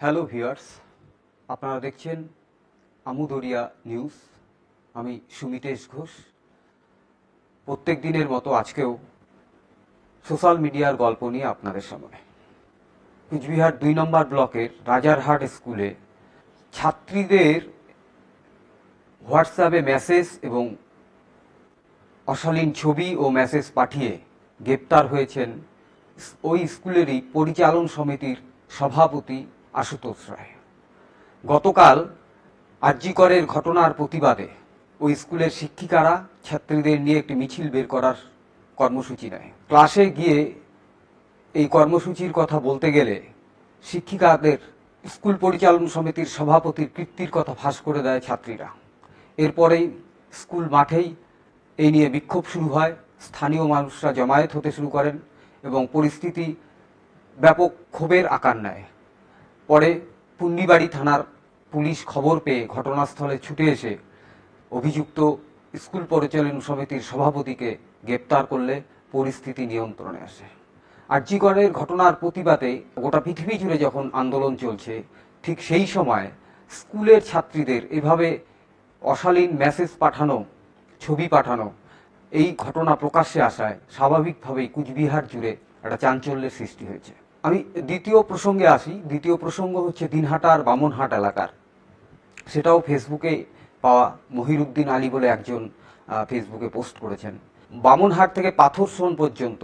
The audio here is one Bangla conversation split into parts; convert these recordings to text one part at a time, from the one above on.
হ্যালো ভিউয়ার্স আপনারা দেখছেন আমুদরিয়া নিউজ। আমি সুমিতেশ ঘোষ। প্রত্যেক দিনের মতো আজকেও সোশ্যাল মিডিয়ার গল্প নিয়ে আপনাদের সামনে। কুচবিহার দুই নম্বর ব্লকের রাজারহাট স্কুলে ছাত্রীদের হোয়াটসঅ্যাপে মেসেজ এবং অশালীন ছবি ও মেসেজ পাঠিয়ে গ্রেপ্তার হয়েছেন ওই স্কুলেরই পরিচালন সমিতির সভাপতি আশুতোষ রায়। গতকাল আর্যিকরের ঘটনার প্রতিবাদে ওই স্কুলের শিক্ষিকারা ছাত্রীদের নিয়ে একটি মিছিল বের করার কর্মসূচি নেয়। ক্লাসে গিয়ে এই কর্মসূচির কথা বলতে গেলে শিক্ষিকাদের স্কুল পরিচালন সমিতির সভাপতির কীর্তির কথা ফাঁস করে দেয় ছাত্রীরা। এরপরেই স্কুল মাঠেই এই নিয়ে বিক্ষোভ শুরু হয়। স্থানীয় মানুষরা জমায়েত হতে শুরু করেন এবং পরিস্থিতি ব্যাপক ক্ষোভের আকার নেয়। পরে পুন্ডিবাড়ি থানার পুলিশ খবর পেয়ে ঘটনাস্থলে ছুটে এসে অভিযুক্ত স্কুল পরিচালন সমিতির সভাপতিকে গ্রেপ্তার করলে পরিস্থিতি নিয়ন্ত্রণে আসে। আর্যিকরের ঘটনার প্রতিবাদে গোটা পৃথিবী জুড়ে যখন আন্দোলন চলছে, ঠিক সেই সময় স্কুলের ছাত্রীদের এভাবে অশালীন মেসেজ পাঠানো, ছবি পাঠানো, এই ঘটনা প্রকাশ্যে আসায় স্বাভাবিকভাবেই কুচবিহার জুড়ে একটা চাঞ্চল্যের সৃষ্টি হয়েছে। আমি দ্বিতীয় প্রসঙ্গে আসি। দ্বিতীয় প্রসঙ্গ হচ্ছে দিনহাটার বামনহাট এলাকার। সেটাও ফেসবুকে পাওয়া মহিরুদ্দিন আলী বলে একজন ফেসবুকে পোস্ট করেছেন। বামনহাট থেকে পাথরসোন পর্যন্ত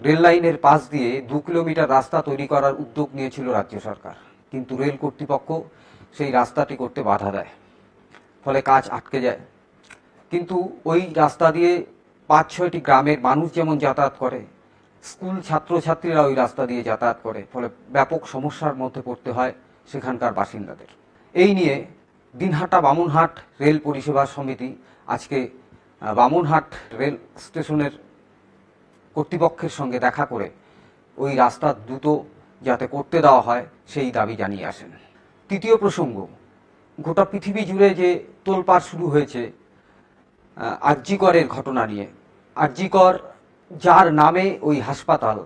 রেল লাইনের পাশ দিয়ে দু কিলোমিটার রাস্তা তৈরি করার উদ্যোগ নিয়েছিল রাজ্য সরকার। কিন্তু রেল কর্তৃপক্ষ সেই রাস্তাটি করতে বাধা দেয়। ফলে কাজ আটকে যায়। কিন্তু ওই রাস্তা দিয়ে পাঁচ ছয়টি গ্রামের মানুষ যেমন যাতায়াত করে স্কুল ছাত্রছাত্রীরা ওই রাস্তা দিয়ে যাতায়াত করে, ফলে ব্যাপক সমস্যার মধ্যে পড়তে হয় সেখানকার বাসিন্দাদের। এই নিয়ে দিনহাটা বামুনহাট রেল পরিষেবা সমিতি আজকে বামুনহাট রেল স্টেশনের কর্তৃপক্ষের সঙ্গে দেখা করে ওই রাস্তা দ্রুত যাতে করতে দেওয়া হয় সেই দাবি জানিয়ে আসেন। তৃতীয় প্রসঙ্গ, গোটা পৃথিবী জুড়ে যে তোলপাড় শুরু হয়েছে আরজিকরের ঘটনা নিয়ে। আরজিকর যার নামে ওই হাসপাতাল।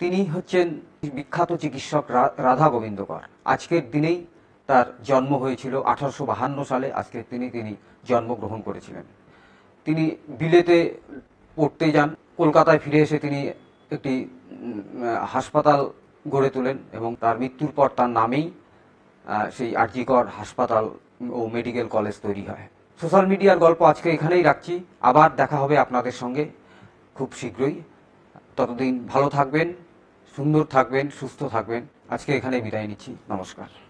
তিনি হচ্ছেন বিখ্যাত চিকিৎসক রাধা গোবিন্দ কর আজকের দিনেই তার জন্ম হয়েছিল আঠারোশো সালে। আজকের দিনেই তিনি জন্মগ্রহণ করেছিলেন। তিনি বিলেতে পড়তে যান। কলকাতায় ফিরে এসে তিনি একটি হাসপাতাল গড়ে তোলেন এবং তার মৃত্যুর পর তার নামেই সেই আরজিকর হাসপাতাল ও মেডিকেল কলেজ তৈরি হয়। সোশ্যাল মিডিয়ার গল্প আজকে এখানেই রাখছি। আবার দেখা হবে আপনাদের সঙ্গে। খুব শীঘ্রই। ততদিন ভালো থাকবেন সুন্দর থাকবেন সুস্থ থাকবেন। আজকে এখানে বিদায় নিচ্ছি। নমস্কার।